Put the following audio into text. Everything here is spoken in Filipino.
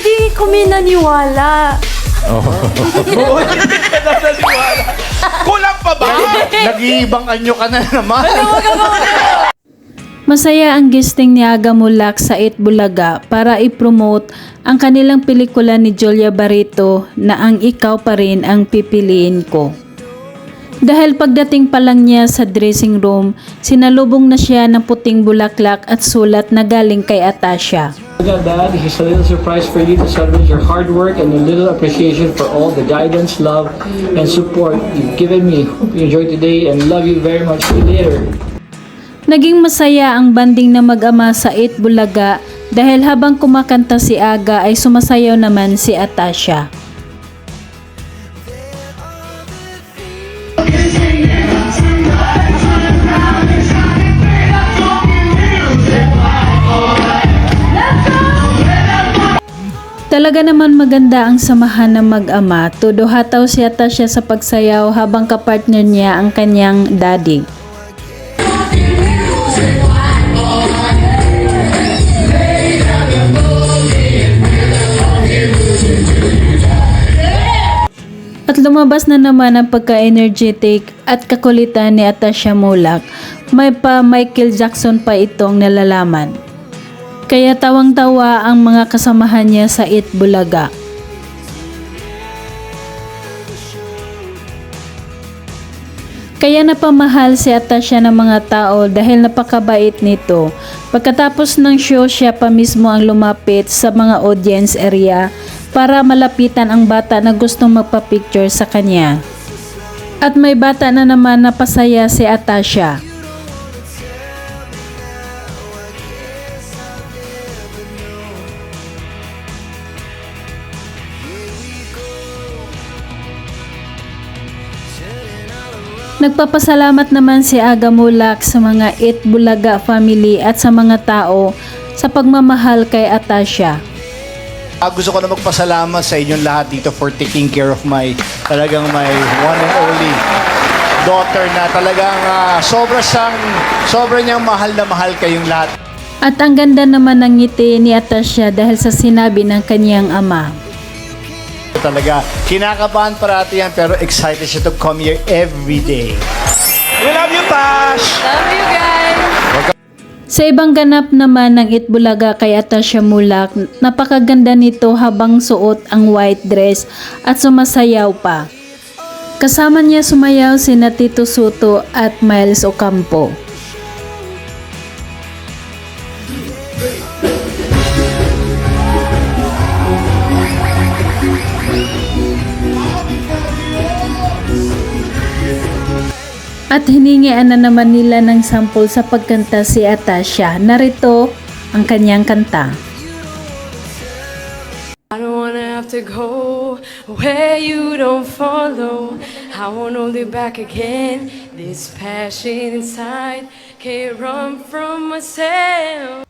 di kami naniwala. Oo, hindi ka na naniwala. Kulang pa ba? Nag-iibang anyo ka na naman. Masaya ang guesting ni Aga Mulak sa It Bulaga para i-promote ang kanilang pelikula ni Julia Barreto na ang ikaw pa rin ang pipiliin ko. Dahil pagdating pa lang niya sa dressing room, sinalubong na siya ng puting bulaklak at sulat na galing kay Atasha. Got that. Here's a little surprise for you to celebrate your hard work and a little appreciation for all the guidance, love, and support you've given me. Hope you enjoy today and love you very much. See you later. Naging masaya ang banding na mag-ama sa It Bulaga dahil habang kumakanta si Aga ay sumasayaw naman si Atasha. Talaga naman maganda ang samahan ng mag-ama. Todo hataw si Atasha sa pagsayaw habang kapartner niya ang kanyang daddy. At lumabas na naman ang pagka-energetic at kakulitan ni Atasha Mulak. May pa Michael Jackson pa itong nalalaman. Kaya tawang-tawa ang mga kasamahan niya sa It Bulaga. Kaya napamahal si Atasha ng mga tao dahil napakabait nito. Pagkatapos ng show siya pa mismo ang lumapit sa mga audience area para malapitan ang bata na gustong magpa-picture sa kanya. At may bata na naman na pasaya si Atasha. Nagpapasalamat naman si Aga Mulak sa mga It Bulaga family at sa mga tao sa pagmamahal kay Atasha. Ah, gusto ko na magpasalamat sa inyong lahat dito for taking care of my talagang my one and only daughter na talagang ah, sobra siyang sobra niyang mahal na mahal kayong lahat. At ang ganda naman ng ngiti ni Atasha dahil sa sinabi ng kanyang ama. Talaga kinakabahan parati yan pero excited siya to come here every day. We love you, Tash! Love you guys! Sa ibang ganap naman ng Itbulaga kay Atasha Mulak, napakaganda nito habang suot ang white dress at sumasayaw pa. Kasama niya sumayaw si Tito Soto at Miles Ocampo. At hiningian na naman nila ng sample sa pagkanta si Atasha. Narito ang kanyang kanta. I don't wanna have to go where you don't follow. I won't hold it back again. This passion inside can't run from myself.